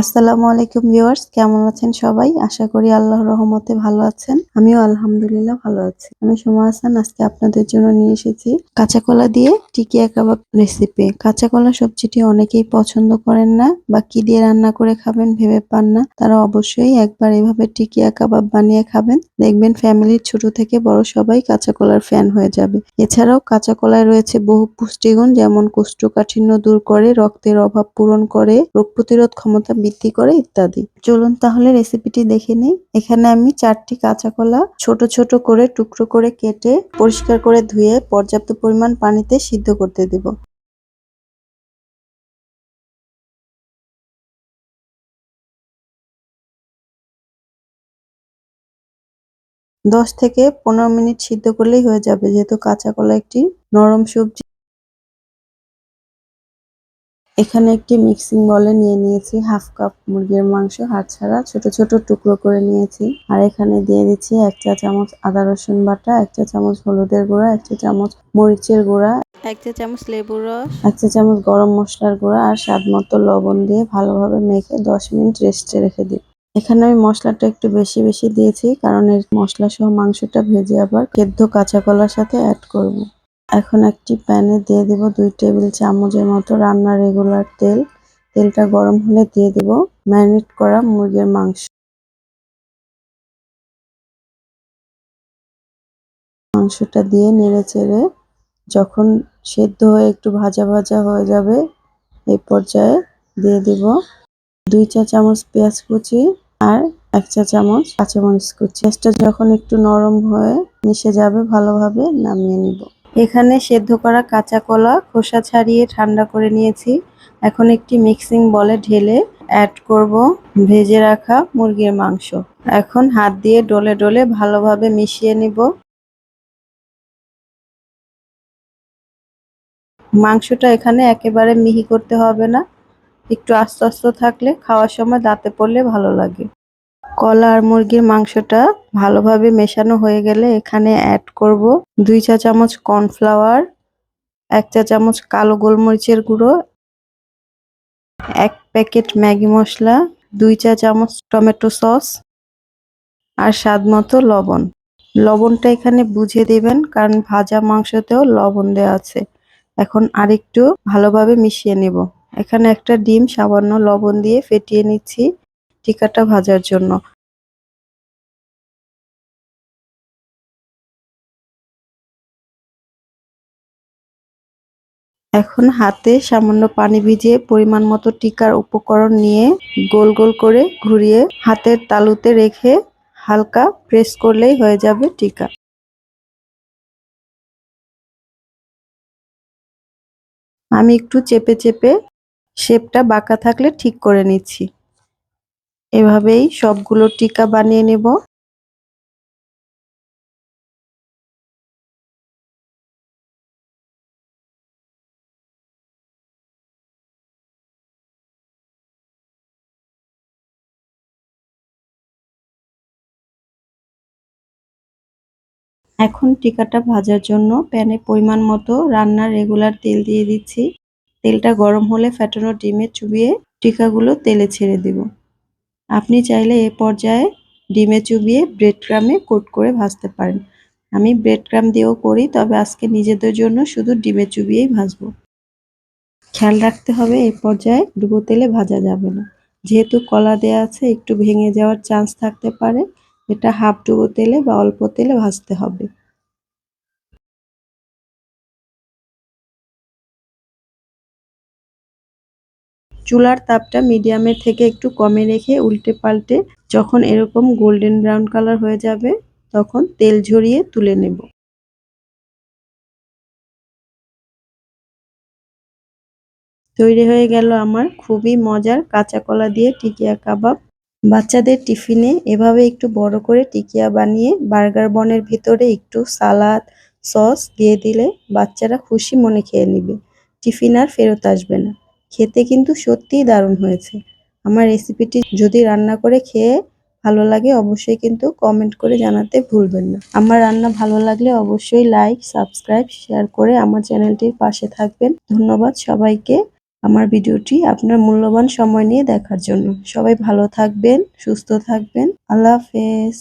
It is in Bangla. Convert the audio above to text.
আসসালামু আলাইকুম ভিউয়ার্স, কেমন আছেন সবাই? আশা করি আল্লাহর রহমতে ভালো আছেন। আমিও আলহামদুলিল্লাহ ভালো আছি। আমি সময় হাসান, আজকে আপনাদের জন্য নিয়ে এসেছি কাঁচা কলা দিয়ে টিকিয়া কাবাব রেসিপি কাঁচা কলা সবজিটি অনেকেই পছন্দ করেন না বা কি দিয়ে রান্না করে খাবেন ভেবে পান না। তারা অবশ্যই একবার এভাবে টিকিয়া কাবাব বানিয়ে খাবেন। দেখবেন ফ্যামিলির ছোট থেকে বড় সবাই কাঁচা কলার ফ্যান হয়ে যাবে। এছাড়াও কাঁচা কলায় রয়েছে বহু পুষ্টিগুণ, যেমন কোষ্ঠকাঠিন্য দূর করে, রক্তের অভাব পূরণ করে, রোগ প্রতিরোধ ক্ষমতা বৃদ্ধি করে ইত্যাদি। চলুন তাহলে রেসিপিটি দেখে নিই। এখানে আমি চারটি কাঁচা কলা ছোট ছোট করে টুকরো করে কেটে পরিষ্কার করে ধুয়ে পর্যাপ্ত পরিমাণ পানিতে সিদ্ধ করতে দেব। দশ থেকে পনেরো মিনিট সিদ্ধ করলেই হয়ে যাবে, যেহেতু কাঁচা কলা একটি নরম সবজি। এখানে একটি মিক্সিং বলে নিয়ে নিয়েছি হাফ কাপ মুরগির মাংস। হাড় ছাড়া ছোট ছোট টুকরো করে নিয়েছি। আর এখানে দিয়ে দিচ্ছি এক চা চামচ আদা রসুন বাটা এক চা চামচ হলুদের গুঁড়া এক চা চামচ মরিচের গুঁড়া এক চা চামচ লেবুর রস। এক চা চামচ গরম মশলার গুঁড়া আর স্বাদ মতো লবণ দিয়ে ভালোভাবে মেখে দশ মিনিট রেস্টে রেখে দিই। এখানে আমি মশলাটা একটু বেশি বেশি দিয়েছি কারণ এর মশলা সহ মাংসটা ভেজে আবার সেদ্ধ কাঁচা কলার সাথে অ্যাড করব। এখন একটি প্যানে দিয়ে দেব দুই টেবিল চামচের মতো রান্নার রেগুলার তেল। তেলটা গরম হলে দিয়ে দেব ম্যারিনেট করা মুরগির মাংস। মাংসটা দিয়ে নেড়ে চেড়ে যখন সেদ্ধ হয়ে একটু ভাজা ভাজা হয়ে যাবে, এই পর্যায়ে দিয়ে দিব দুই চা চামচ পেঁয়াজ কুচি আর এক চা চামচ কাঁচামরিচ কুচি। পেঁয়াজটা যখন একটু নরম হয়ে মিশে যাবে, ভালোভাবে নামিয়ে নিব। এখানে সেদ্ধ করা কাঁচা কলা খোসা ছাড়িয়ে ঠান্ডা করে নিয়েছি। এখন একটি মিক্সিং বলে ঢেলে অ্যাড করব ভেজে রাখা মুরগির মাংস। এখন হাত দিয়ে ডলে ডলে ভালোভাবে মিশিয়ে নিব। মাংসটা এখানে একেবারে মিহি করতে হবে না। একটু আস্তে আস্তে থাকলে, খাওয়ার সময় দাঁতে পড়লে ভালো লাগে। কলা আর মুরগির মাংসটা ভালোভাবে মেশানো হয়ে গেলে এখানে অ্যাড করব দুই চা চামচ কর্নফ্লাওয়ার এক চা চামচ কালো গোলমরিচের গুঁড়ো, এক প্যাকেট ম্যাগি মশলা, দুই চা চামচ টমেটো সস আর স্বাদ মতো লবণ। লবণটা এখানে বুঝে দিবেন কারণ ভাজা মাংসতেও লবণ দেওয়া আছে। এখন আরেকটু ভালোভাবে মিশিয়ে নেব। এখানে একটা ডিম সামান্য লবণ দিয়ে ফেটিয়ে নিচ্ছি। টিকাটা ভাজার জন্য। এখন হাতে সামান্য পানি ভিজিয়ে পরিমাণ মতো টিকার উপকরণ নিয়ে গোল গোল করে ঘুরিয়ে হাতের তালুতে রেখে হালকা প্রেস করলেই হয়ে যাবে টিকা। আমি একটু চেপে চেপে শেপটা বাঁকা থাকলে ঠিক করে নিচ্ছি। এভাবেই সবগুলো টিকা বানিয়ে নেব। এখন টিকাটা ভাজার জন্য প্যানে পরিমাণ মতো রান্নার রেগুলার তেল দিয়ে দিচ্ছি। তেলটা গরম হলে ফ্যাটানো ডিমে চুবিয়ে টিকাগুলো তেলে ছেড়ে দেব। আপনি চাইলে এ পর্যায়ে ডিমে চুবিয়ে ব্রেড ক্রামে কোট করে ভাজতে পারেন। আমি ব্রেড ক্রাম দিয়েও করি, তবে আজকে নিজেদের জন্য শুধু ডিমে চুবিয়েই ভাজবো। খেয়াল রাখতে হবে, এ পর্যায়ে ডুবো তেলে ভাজা যাবে না। যেহেতু কলা দেওয়া আছে, একটু ভেঙে যাওয়ার চান্স থাকতে পারে। এটা হাফ ডুবো তেলে বা অল্প তেলে ভাজতে হবে। চুলার তাপটা মিডিয়ামের থেকে একটু কমে রেখে উল্টে পাল্টে যখন এরকম গোল্ডেন ব্রাউন কালার হয়ে যাবে, তখন তেল ঝরিয়ে তুলে নেব। তৈরি হয়ে গেল আমার খুবই মজার কাঁচা কলা দিয়ে টিকিয়া কাবাব। বাচ্চাদের টিফিনে এভাবে একটু বড় করে টিকিয়া বানিয়ে বার্গার বনের ভিতরে একটু সালাদ, সস দিয়ে দিলে বাচ্চারা খুশি মনে খেয়ে নেবে। টিফিন আর ফেরত আসবে না। খেতে কিন্তু সত্যিই দারুণ হয়েছে। আমার রেসিপিটি যদি রান্না করে খেয়ে ভালো লাগে, অবশ্যই কিন্তু কমেন্ট করে জানাতে ভুলবেন না। আমার রান্না ভালো লাগলে অবশ্যই লাইক সাবস্ক্রাইব শেয়ার করে আমার চ্যানেলটির পাশে থাকবেন। ধন্যবাদ সবাইকে আমার ভিডিওটি আপনার মূল্যবান সময় নিয়ে দেখার জন্য। সবাই ভালো থাকবেন, সুস্থ থাকবেন। আল্লাহ হাফেজ।